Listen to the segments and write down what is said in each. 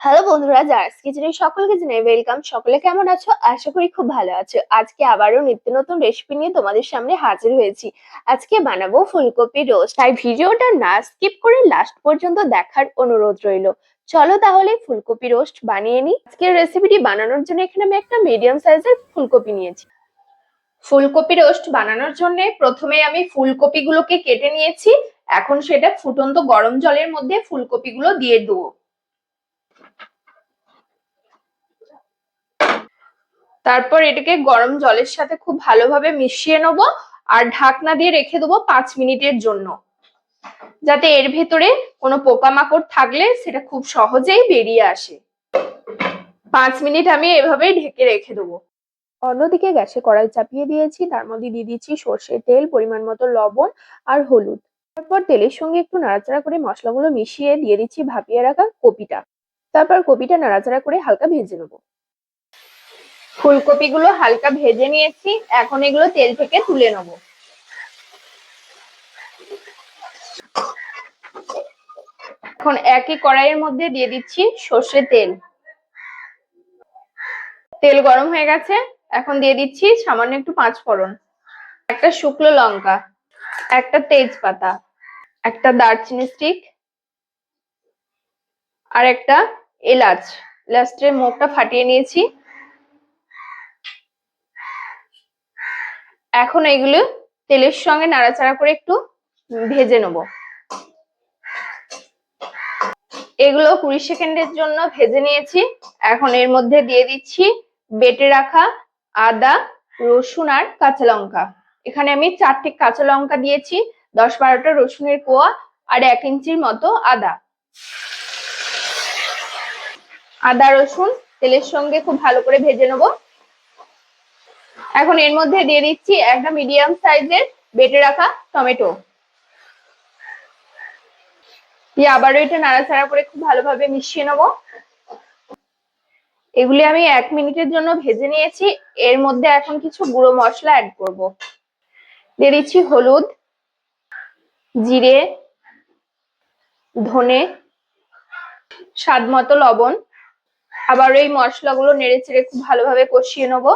Hello বন্ধুরা, jars কিচেনের সকলকে জানাই ওয়েলকাম সকলে কেমন আছো? আশা করি খুব ভালো আছো। আজকে আবারও নিত্য নতুন রেসিপি নিয়ে তোমাদের সামনে হাজির হয়েছি। আজকে বানাবো ফুলকপি রোস্ট তাই ভিডিওটা না স্কিপ করে লাস্ট পর্যন্ত দেখার অনুরোধ রইল। চলো তাহলে ফুলকপি রোস্ট বানিয়ে নিই। আজকের রেসিপিটি বানানোর জন্য এখানে আমি একটা মিডিয়াম সাইজের ফুলকপি নিয়েছি। ফুলকপি রোস্ট বানানোর জন্য প্রথমে আমি ফুলকপিগুলোকে কেটে নিয়েছি। এখন সেটা ফুটন্ত গরম জলের মধ্যে ফুলকপিগুলো দিয়ে দেবো। তারপর এটাকে গরম জলের সাথে খুব ভালোভাবে মিশিয়ে নেব আর ঢাকনা দিয়ে রেখে দেবো পাঁচ মিনিটের জন্য। যাতে এর ভেতরে কোনো পোকামাকড় থাকলে সেটা খুব সহজেই বেরিয়ে আসে। পাঁচ মিনিট আমি এভাবেই ঢেকে রেখে দেবো। অন্যদিকে গ্যাসে কড়াই চাপিয়ে দিয়েছি, তার মধ্যে দিয়ে দিচ্ছি সর্ষের তেল, পরিমাণ মতো লবণ আর হলুদ। তারপর তেলের সঙ্গে একটু নাড়াচাড়া করে মশলাগুলো মিশিয়ে দিয়ে দিচ্ছি ভাপিয়ে রাখা কপিটা। তারপর কপিটা নাড়াচাড়া করে হালকা ভেজে নেব। ফুলকপিগুলো হালকা ভেজে নিয়েছি। এখন এগুলো তেল থেকে তুলে নেব। এখন একই কড়াইয়ের মধ্যে দিয়ে দিচ্ছি সর্ষে তেল। তেল গরম হয়ে গেছে। এখন দিয়ে দিচ্ছি সামান্য একটু পাঁচ ফোড়ন। একটা শুকনো লঙ্কা, একটা তেজপাতা, একটা দারচিনি স্টিক আর একটা এলাচ। এলাচের মুখটা ফাটিয়ে নিয়েছি। এখন এগুলো তেলের সঙ্গে নাড়াচাড়া করে একটু ভেজে নেব। এগুলো কুড়ি সেকেন্ডের জন্য ভেজে নিয়েছি। এখন এর মধ্যে দিয়ে দিচ্ছি বেটে রাখা আদা, রসুন আর কাঁচা লঙ্কা। এখানে আমি চারটে কাঁচা লঙ্কা দিয়েছি, দশ বারোটা রসুনের কোয়া আর এক ইঞ্চির মতো আদা। আদা, রসুন তেলের সঙ্গে খুব ভালো করে ভেজে নেব। এখন এর মধ্যে দিয়ে দিচ্ছি একটা মিডিয়াম সাইজের বেটে রাখা টমেটো দিয়ে আবারও এটা নাড়াচাড়া করে খুব ভালোভাবে মিশিয়ে নেব। এগুলি আমি এক মিনিটের জন্য ভেজে নিয়েছি। এর মধ্যে এখন কিছু গুঁড়ো মশলা অ্যাড করব। দিয়ে দিচ্ছি হলুদ, জিরে, ধনে, স্বাদ মতো লবণ। আবার এই মশলাগুলো নেড়ে চেড়ে খুব ভালোভাবে কষিয়ে নেব।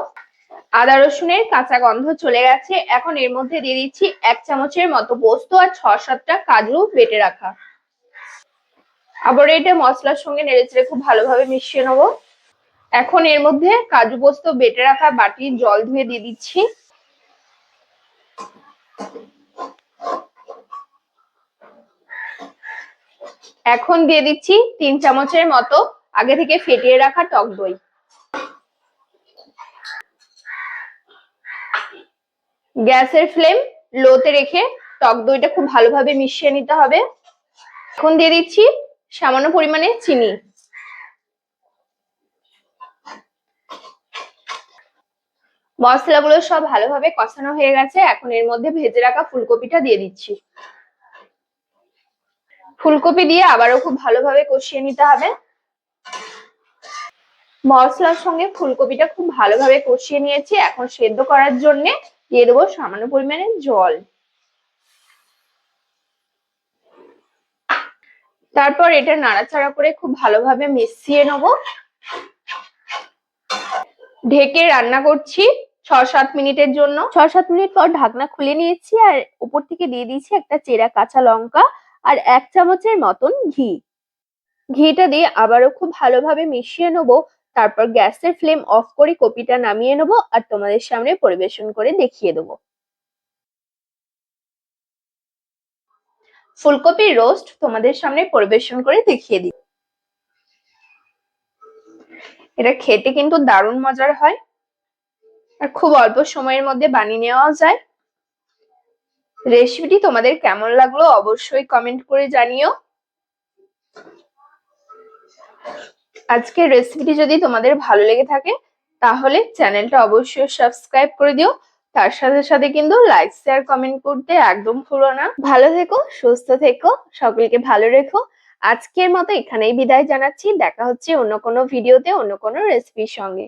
আদা রসুনের কাঁচা গন্ধ চলে গেছে। এখন এর মধ্যে দিয়ে দিচ্ছি এক চামচের মতো পোস্ত আর ছ সাতটা কাজু বেটে রাখা। আবার এটা মশলার সঙ্গে নেড়েচেড়ে খুব ভালোভাবে মিশিয়ে নেব। এখন এর মধ্যে কাজু পোস্ত বেটে রাখা বাটির জল ধুয়ে দিয়ে দিচ্ছি। এখন দিয়ে দিচ্ছি তিন চামচের মতো আগে থেকে ফেটিয়ে রাখা টক দই। গ্যাসের ফ্লেম লোতে রেখে টক দইটা খুব ভালোভাবে মিশিয়ে নিতে হবে। এখন দিয়ে দিচ্ছি সামান্য পরিমাণে চিনি। মশলাগুলো সব ভালোভাবে কষানো হয়ে গেছে। এখন এর মধ্যে ভেজে রাখা ফুলকপিটা দিয়ে দিচ্ছি। ফুলকপি দিয়ে আবারও খুব ভালোভাবে কষিয়ে নিতে হবে। মশলার সঙ্গে ফুলকপিটা খুব ভালোভাবে কষিয়ে নিয়েছি। এখন সেদ্ধ করার জন্য দিয়ে দেবো সামান্য পরিমাণে জল। তারপর এটা নাড়াচাড়া করে খুব ভালোভাবে মিশিয়ে নেব। ঢেকে রান্না করছি ছ সাত মিনিটের জন্য। ছ সাত মিনিট পর ঢাকনা খুলে নিয়েছি আর উপর থেকে দিয়ে দিয়েছি একটা চেরা কাঁচা লঙ্কা আর এক চামচের মতন ঘি। ঘিটা দিয়ে আবারও খুব ভালোভাবে মিশিয়ে নেব। তারপর গ্যাসের ফ্লেম অফ করে কপিটা নামিয়ে নেব আর তোমাদের সামনে পরিবেশন করে দেখিয়ে দেবো। ফুলকপির রোস্ট তোমাদের সামনে পরিবেশন করে দেখিয়ে দিই। এটা খেতে কিন্তু দারুণ মজার হয়। আর খুব অল্প সময়ের মধ্যে বানিয়ে নেওয়া যায়। রেসিপিটি তোমাদের কেমন লাগল অবশ্যই কমেন্ট করে জানিও। আজকের রেসিপিটি যদি তোমাদের ভালো লেগে থাকে, তাহলে চ্যানেলটা অবশ্যই সাবস্ক্রাইব করে দিও। তার সাথে সাথে কিন্তু লাইক শেয়ার কমেন্ট করতে একদম ভুলো না। ভালো থেকো, সুস্থ থেকো, সকলকে ভালো রেখো। আজকের মতো এখানেই বিদায় জানাচ্ছি। দেখা হচ্ছে অন্য কোনো ভিডিওতে অন্য কোনো রেসিপির সঙ্গে।